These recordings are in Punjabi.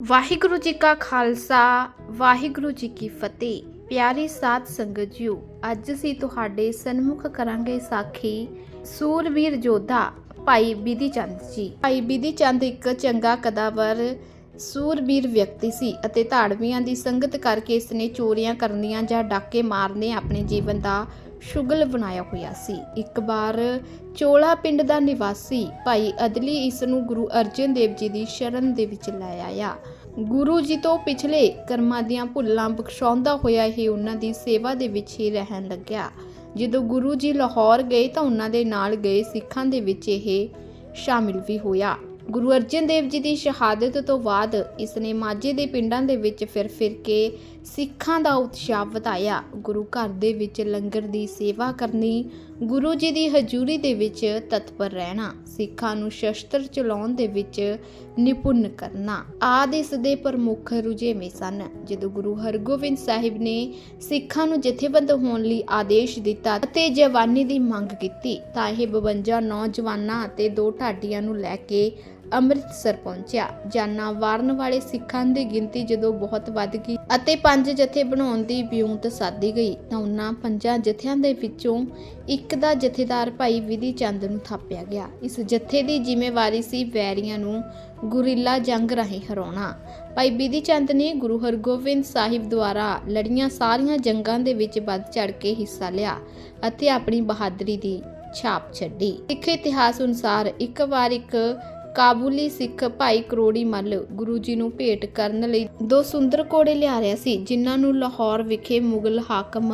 ਵਾਹਿਗੁਰੂ ਜੀ ਕਾ ਖਾਲਸਾ, ਵਾਹਿਗੁਰੂ ਜੀ ਕੀ ਫਤਿਹ। ਪਿਆਰੀ ਸਾਧ ਸੰਗਤ ਜੀਓ ਅੱਜ ਅਸੀਂ ਤੁਹਾਡੇ ਸਨਮੁਖ ਕਰਾਂਗੇ ਸਾਖੀ ਸੂਰਵੀਰ ਜੋਧਾ, ਭਾਈ ਬਿਧੀ ਚੰਦ ਜੀ। ਭਾਈ ਬਿਧੀ ਚੰਦ ਇੱਕ ਚੰਗਾ ਕਦਾਵਰ ਸੂਰਬੀਰ ਵਿਅਕਤੀ ਸੀ ਅਤੇ ਧਾੜਵੀਆਂ ਦੀ ਸੰਗਤ ਕਰਕੇ ਇਸਨੇ ਚੋਰੀਆਂ ਕਰਨੀਆਂ ਜਾਂ ਡਾਕੇ ਮਾਰਨੇ ਆਪਣੇ ਜੀਵਨ ਦਾ ਸ਼ੁਗਲ ਬਣਾਇਆ ਹੋਇਆ ਸੀ। ਇੱਕ ਵਾਰ ਚੋਲਾ ਪਿੰਡ ਦਾ ਨਿਵਾਸੀ ਭਾਈ ਅਦਲੀ ਇਸ ਨੂੰ ਗੁਰੂ ਅਰਜਨ ਦੇਵ ਜੀ ਦੀ ਸ਼ਰਨ ਦੇ ਵਿੱਚ ਲੈ ਆਇਆ। ਗੁਰੂ ਜੀ ਤੋਂ ਪਿਛਲੇ ਕਰਮਾਂ ਦੀਆਂ ਭੁੱਲਾਂ ਬਖਸ਼ਾਉਂਦਾ ਹੋਇਆ ਹੀ ਉਹਨਾਂ ਦੀ ਸੇਵਾ ਦੇ ਵਿੱਚ ਹੀ ਰਹਿਣ ਲੱਗਿਆ। ਜਦੋਂ ਗੁਰੂ ਜੀ ਲਾਹੌਰ ਗਏ ਤਾਂ ਉਹਨਾਂ ਦੇ ਨਾਲ ਗਏ ਸਿੱਖਾਂ ਦੇ ਵਿੱਚ ਇਹ ਸ਼ਾਮਿਲ ਵੀ ਹੋਇਆ। ਗੁਰੂ ਅਰਜਨ ਦੇਵ ਜੀ ਦੀ ਸ਼ਹਾਦਤ ਤੋਂ ਬਾਅਦ ਇਸਨੇ ਮਾਝੇ ਦੇ ਪਿੰਡਾਂ ਦੇ ਵਿੱਚ ਫਿਰ ਫਿਰ ਕੇ ਸਿੱਖਾਂ ਦਾ ਉਤਸ਼ਾਹ ਵਧਾਇਆ। ਗੁਰੂ ਘਰ ਦੇ ਵਿੱਚ ਲੰਗਰ ਦੀ ਸੇਵਾ ਕਰਨੀ, ਗੁਰੂ ਜੀ ਦੀ ਹਜ਼ੂਰੀ ਦੇ ਵਿੱਚ ਤਤਪਰ ਰਹਿਣਾ, ਸਿੱਖਾਂ ਨੂੰ ਸ਼ਸਤਰ ਚਲਾਉਣ ਦੇ ਵਿੱਚ ਨਿਪੁੰਨ ਕਰਨਾ, ਆਦਿ ਇਸ ਦੇ ਪ੍ਰਮੁੱਖ ਰੁਝੇਵੇਂ ਸਨ। ਜਦੋਂ ਗੁਰੂ ਹਰਗੋਬਿੰਦ ਸਾਹਿਬ ਨੇ ਸਿੱਖਾਂ ਨੂੰ ਜਥੇਬੰਦ ਹੋਣ ਲਈ ਆਦੇਸ਼ ਦਿੱਤਾ ਅਤੇ ਜਵਾਨੀ ਦੀ ਮੰਗ ਕੀਤੀ, ਤਾਂ ਇਹ 52 ਨੌਜਵਾਨਾਂ ਅਤੇ ਦੋ ਢਾਡੀਆਂ ਨੂੰ ਲੈ ਕੇ ਅੰਮ੍ਰਿਤਸਰ ਪਹੁੰਚਿਆ, ਜਾਨਾਂ ਵਾਰਨ ਵਾਲੇ ਸਿੱਖਾਂ ਦੀ ਗਿਣਤੀ ਜਦੋਂ ਬਹੁਤ ਵੱਧ ਗਈ ਅਤੇ ਪੰਜ ਜਥੇ ਬਣਾਉਣ ਦੀ ਬਿਉਂਤ ਸਾਦੀ ਗਈ, ਤਾਂ ਉਹਨਾਂ ਪੰਜਾਂ ਜਥਿਆਂ ਦੇ ਵਿੱਚੋਂ ਇੱਕ ਦਾ ਜਥੇਦਾਰ ਭਾਈ ਵਿਧੀ ਚੰਦ ਨੂੰ ਥਾਪਿਆ ਗਿਆ। ਇਸ ਜਥੇ ਦੀ ਜ਼ਿੰਮੇਵਾਰੀ ਸੀ ਵੈਰੀਆਂ ਨੂੰ ਗੁਰਿੱਲਾ ਜੰਗ ਰਾਹੀਂ ਹਰਾਉਣਾ। ਭਾਈ ਵਿਧੀ ਚੰਦ ਨੇ ਗੁਰੂ ਹਰਗੋਬਿੰਦ ਸਾਹਿਬ ਦੁਆਰਾ ਲੜੀਆਂ ਸਾਰੀਆਂ ਜੰਗਾਂ ਦੇ ਵਿੱਚ ਵੱਧ ਚੜ ਕੇ ਹਿੱਸਾ ਲਿਆ ਅਤੇ ਆਪਣੀ ਬਹਾਦਰੀ ਦੀ ਛਾਪ ਛੱਡੀ। ਸਿੱਖ ਇਤਿਹਾਸ ਅਨੁਸਾਰ ਇੱਕ ਵਾਰ ਇੱਕ ਕਾਬੁਲੀ ਸਿੱਖ ਭਾਈ ਕਰੋੜੀ ਮੱਲ ਗੁਰੂ ਜੀ ਨੂੰ ਭੇਟ ਕਰਨ ਲਈ ਦੋ ਸੁੰਦਰ ਘੋੜੇ ਲਿਆ ਰਿਹਾ ਸੀ, ਜਿਨ੍ਹਾਂ ਨੂੰ ਲਾਹੌਰ ਵਿਖੇ ਮੁਗਲ ਹਾਕਮ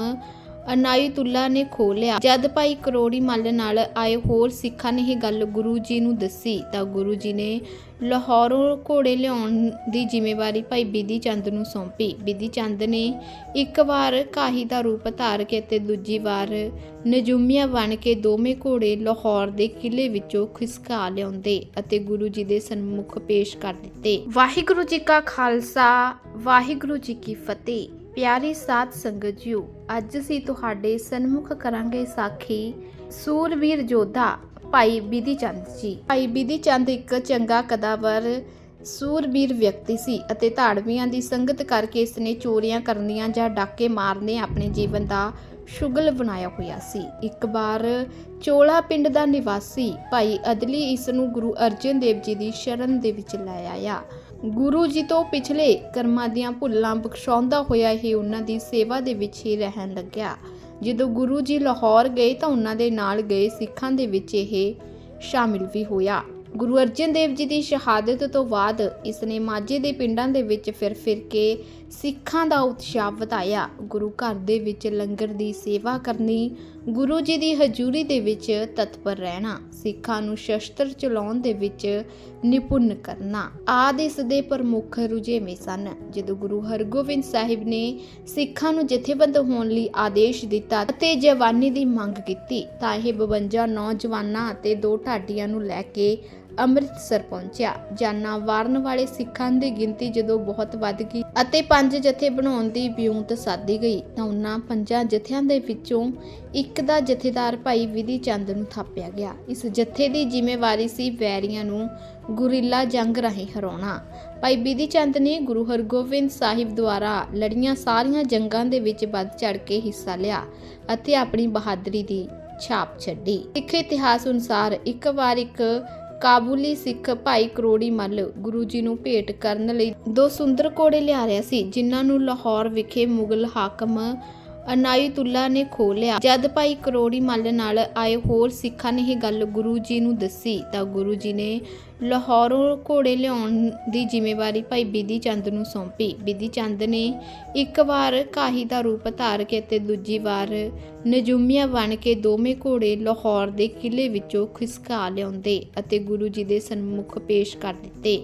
ਅਨਾਇਤੁੱਲਾ ਨੇ ਖੋਹ ਲਿਆ ਜਦ ਭਾਈ ਕਰੋੜੀ ਮੱਲ ਨਾਲ ਆਏ ਹੋਰ ਸਿੱਖਾਂ ਨੇ ਇਹ ਗੱਲ ਗੁਰੂ ਜੀ ਨੂੰ ਦੱਸੀ, ਤਾਂ ਗੁਰੂ ਜੀ ਨੇ ਲਾਹੌਰੋਂ ਘੋੜੇ ਲਿਆਉਣ ਦੀ ਜ਼ਿੰਮੇਵਾਰੀ ਭਾਈ ਬਿਧੀ ਚੰਦ ਨੂੰ ਸੌਂਪੀ। ਬਿਧੀ ਚੰਦ ਨੇ ਇੱਕ ਵਾਰ ਕਾਹੀ ਦਾ ਰੂਪ ਧਾਰ ਕੇ ਤੇ ਦੂਜੀ ਵਾਰ ਨਜੂਮੀਆਂ ਬਣ ਕੇ ਦੋਵੇਂ ਘੋੜੇ ਲਾਹੌਰ ਦੇ ਕਿਲੇ ਵਿੱਚੋਂ ਖਿਸਕਾ ਲਿਆਉਂਦੇ ਅਤੇ ਗੁਰੂ ਜੀ ਦੇ ਸਨਮੁਖ ਪੇਸ਼ ਕਰ ਦਿੱਤੇ। ਵਾਹਿਗੁਰੂ ਜੀ ਕਾ ਖਾਲਸਾ, ਵਾਹਿਗੁਰੂ ਜੀ ਕੀ ਫਤਿਹ। ਪਿਆਰੀ ਸਾਧ ਸੰਗਤ ਜੀਓ, ਅੱਜ ਅਸੀਂ ਤੁਹਾਡੇ ਸਨਮੁਖ ਕਰਾਂਗੇ ਸਾਖੀ ਸੂਰਵੀਰ ਜੋਧਾ, ਭਾਈ ਬਿਧੀ ਚੰਦ ਜੀ। ਭਾਈ ਬਿਧੀ ਚੰਦ ਇੱਕ ਚੰਗਾ ਕਦਾਵਰ ਸੂਰਬੀਰ ਵਿਅਕਤੀ ਸੀ ਅਤੇ ਧਾੜਵੀਆਂ ਦੀ ਸੰਗਤ ਕਰਕੇ ਇਸਨੇ ਚੋਰੀਆਂ ਕਰਨੀਆਂ ਜਾਂ ਡਾਕੇ ਮਾਰਨੇ ਆਪਣੇ ਜੀਵਨ ਦਾ ਸ਼ੁਗਲ ਬਣਾਇਆ ਹੋਇਆ ਸੀ। ਇੱਕ ਵਾਰ ਚੋਲਾ ਪਿੰਡ ਦਾ ਨਿਵਾਸੀ ਭਾਈ ਅਦਲੀ ਇਸ ਨੂੰ ਗੁਰੂ ਅਰਜਨ ਦੇਵ ਜੀ ਦੀ ਸ਼ਰਨ ਦੇ ਵਿੱਚ ਲੈ ਆਇਆ। ਗੁਰੂ ਜੀ ਤੋਂ ਪਿਛਲੇ ਕਰਮਾਂ ਦੀਆਂ ਭੁੱਲਾਂ ਬਖਸ਼ਾਉਂਦਾ ਹੋਇਆ ਇਹ ਉਹਨਾਂ ਦੀ ਸੇਵਾ ਦੇ ਵਿੱਚ ਹੀ ਰਹਿਣ ਲੱਗਿਆ। ਜਦੋਂ ਗੁਰੂ ਜੀ ਲਾਹੌਰ ਗਏ ਤਾਂ ਉਹਨਾਂ ਦੇ ਨਾਲ ਗਏ ਸਿੱਖਾਂ ਦੇ ਵਿੱਚ ਇਹ ਸ਼ਾਮਿਲ ਵੀ ਹੋਇਆ। ਗੁਰੂ ਅਰਜਨ ਦੇਵ ਜੀ ਦੀ ਸ਼ਹਾਦਤ ਤੋਂ ਬਾਅਦ ਇਸਨੇ ਮਾਝੇ ਦੇ ਪਿੰਡਾਂ ਦੇ ਵਿੱਚ ਫਿਰ ਫਿਰ ਕੇ ਸਿੱਖਾਂ ਦਾ ਉਤਸ਼ਾਹ ਵਧਾਇਆ। ਗੁਰੂ ਘਰ ਦੇ ਵਿੱਚ ਲੰਗਰ ਦੀ ਸੇਵਾ ਕਰਨੀ, ਗੁਰੂ ਜੀ ਦੀ ਹਜ਼ੂਰੀ ਦੇ ਵਿੱਚ ਤਤਪਰ ਰਹਿਣਾ, ਸਿੱਖਾਂ ਨੂੰ ਸ਼ਸਤਰ ਚਲਾਉਣ ਦੇ ਵਿੱਚ ਨਿਪੁੰਨ ਕਰਨਾ, ਆਦਿ ਇਸ ਦੇ ਪ੍ਰਮੁੱਖ ਰੁਝੇਵੇਂ ਸਨ। ਜਦੋਂ ਗੁਰੂ ਹਰਗੋਬਿੰਦ ਸਾਹਿਬ ਨੇ ਸਿੱਖਾਂ ਨੂੰ ਜਥੇਬੰਦ ਹੋਣ ਲਈ ਆਦੇਸ਼ ਦਿੱਤਾ ਅਤੇ ਜਵਾਨੀ ਦੀ ਮੰਗ ਕੀਤੀ, ਤਾਂ ਇਹ 52 ਨੌਜਵਾਨਾਂ ਅਤੇ ਦੋ ਢਾਡੀਆਂ ਨੂੰ ਲੈ ਕੇ ਅੰਮ੍ਰਿਤਸਰ ਪਹੁੰਚਿਆ, ਜਾਨਾਂ ਵਾਰਨ ਵਾਲੇ ਸਿੱਖਾਂ ਦੀ ਗਿਣਤੀ ਜਦੋਂ ਬਹੁਤ ਵੱਧ ਗਈ ਅਤੇ ਪੰਜ ਜਥੇ ਬਣਾਉਣ ਦੀ ਬਿਉਂਤ ਸਾਦੀ ਗਈ, ਤਾਂ ਉਹਨਾਂ ਪੰਜਾਂ ਜਥਿਆਂ ਦੇ ਵਿੱਚੋਂ ਇੱਕ ਦਾ ਜਥੇਦਾਰ ਭਾਈ ਵਿਧੀ ਚੰਦ ਨੂੰ ਥਾਪਿਆ ਗਿਆ। ਇਸ ਜਥੇ ਦੀ ਜ਼ਿੰਮੇਵਾਰੀ ਸੀ ਵੈਰੀਆਂ ਨੂੰ ਗੁਰਿੱਲਾ ਜੰਗ ਰਾਹੀਂ ਹਰਾਉਣਾ। ਭਾਈ ਵਿਧੀ ਚੰਦ ਨੇ ਗੁਰੂ ਹਰਗੋਬਿੰਦ ਸਾਹਿਬ ਦੁਆਰਾ ਲੜੀਆਂ ਸਾਰੀਆਂ ਜੰਗਾਂ ਦੇ ਵਿੱਚ ਵੱਧ ਚੜ ਕੇ ਹਿੱਸਾ ਲਿਆ ਅਤੇ ਆਪਣੀ ਬਹਾਦਰੀ ਦੀ ਛਾਪ ਛੱਡੀ। ਸਿੱਖ ਇਤਿਹਾਸ ਅਨੁਸਾਰ ਇੱਕ ਵਾਰ ਇੱਕ ਕਾਬੁਲੀ ਸਿੱਖ ਭਾਈ ਕਰੋੜੀ ਮੱਲ ਗੁਰੂ ਜੀ ਨੂੰ ਭੇਟ ਕਰਨ ਲਈ ਦੋ ਸੁੰਦਰ ਘੋੜੇ ਲਿਆ ਰਿਹਾ ਸੀ, ਜਿਨ੍ਹਾਂ ਨੂੰ ਲਾਹੌਰ ਵਿਖੇ ਮੁਗਲ ਹਾਕਮ ਅਨਾਇਤੁੱਲਾ ਨੇ ਖੋਹ ਲਿਆ ਜਦ ਭਾਈ ਕਰੋੜੀ ਮੱਲ ਨਾਲ ਆਏ ਹੋਰ ਸਿੱਖਾਂ ਨੇ ਇਹ ਗੱਲ ਗੁਰੂ ਜੀ ਨੂੰ ਦੱਸੀ, ਤਾਂ ਗੁਰੂ ਜੀ ਨੇ ਲਾਹੌਰੋਂ ਘੋੜੇ ਲਿਆਉਣ ਦੀ ਜ਼ਿੰਮੇਵਾਰੀ ਭਾਈ ਬਿਧੀ ਚੰਦ ਨੂੰ ਸੌਂਪੀ। ਬਿਧੀ ਚੰਦ ਨੇ ਇੱਕ ਵਾਰ ਕਾਹੀ ਦਾ ਰੂਪ ਧਾਰ ਕੇ ਤੇ ਦੂਜੀ ਵਾਰ ਨਜੂਮੀਆਂ ਬਣ ਕੇ ਦੋਵੇਂ ਘੋੜੇ ਲਾਹੌਰ ਦੇ ਕਿਲੇ ਵਿੱਚੋਂ ਖਿਸਕਾ ਲਿਆਉਂਦੇ ਅਤੇ ਗੁਰੂ ਜੀ ਦੇ ਸਨਮੁਖ ਪੇਸ਼ ਕਰ ਦਿੱਤੇ।